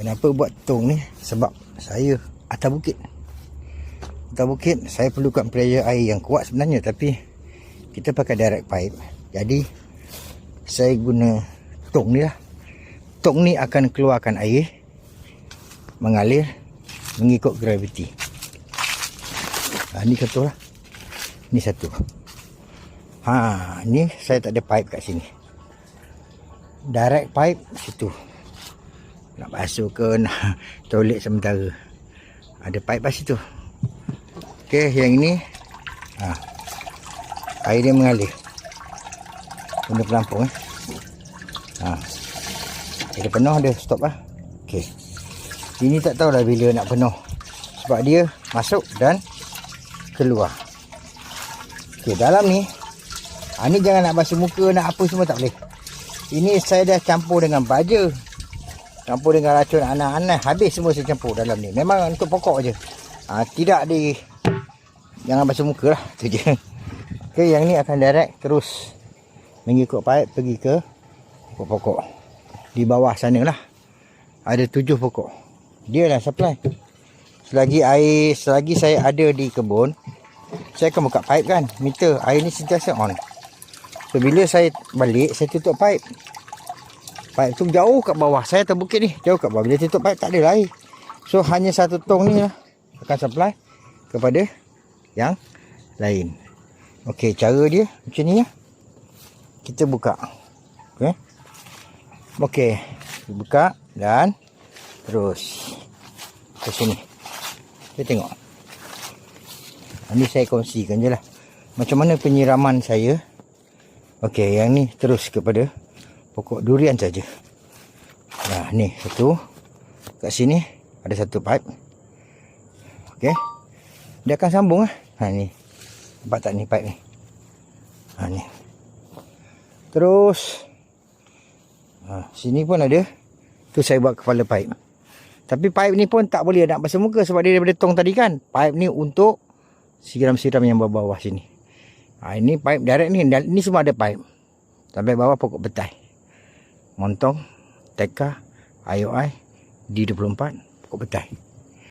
Kenapa buat tong ni? Sebab saya atas bukit. Atas bukit saya perlukan pressure air yang kuat sebenarnya tapi kita pakai direct pipe. Jadi saya guna tong ni lah. Tong ni akan keluarkan air mengalir mengikut graviti. Ha, ni satu lah. Ni satu. Ha, ni saya tak ada pipe kat sini. Direct pipe situ. Nak basuh ke nak toilet sementara. Ada pipe pas situ. Okey, yang ini ha, air dia mengalir. Guna pelampung eh. Ha. Dia penuh dia stop lah. Okey. Ini tak tahu dah bila nak penuh. Sebab dia masuk dan keluar. Okey, dalam ni ha, ni jangan nak basuh muka nak apa semua tak boleh. Ini saya dah campur dengan baja. Campur dengan racun anak-anak. Habis semua saya campur dalam ni. Memang untuk pokok je. Ha, tidak di... Jangan basuh muka lah. Itu je. Okey, yang ni akan direct terus mengikut pipe pergi ke pokok-pokok. Di bawah sana lah. Ada tujuh pokok. Dia lah supply. Selagi air, selagi saya ada di kebun, saya akan buka pipe kan. Meter air ni sentiasa on. So, bila saya balik, saya tutup pipe. Pipe tu jauh kat bawah. Saya atas bukit ni. Jauh kat bawah. Bila tutup pipe, tak ada air. So, hanya satu tong ni lah. Akan supply kepada yang lain. Okey, cara dia macam ni ya. Kita buka. Okey. Okey. Buka dan terus ke sini. Kita tengok. Ini saya kongsikan je lah. Macam mana penyiraman saya. Okey, yang ni terus kepada pokok durian saja. Nah, ni satu. Kat sini ada satu pipe. Okey. Dia akan sambung lah. Ha ni. Nampak tak ni pipe ni? Ha ni. Terus ha, sini pun ada. Tu saya buat kepala pipe. Tapi pipe ni pun tak boleh nak basuh muka sebab dia daripada tong tadi kan. Pipe ni untuk siram-siram yang bawah-bawah sini. Ha, ini pipe direct ni. Ini semua ada pipe. Sampai bawah pokok betai. Montong, teka, IOI, D24, pokok betai.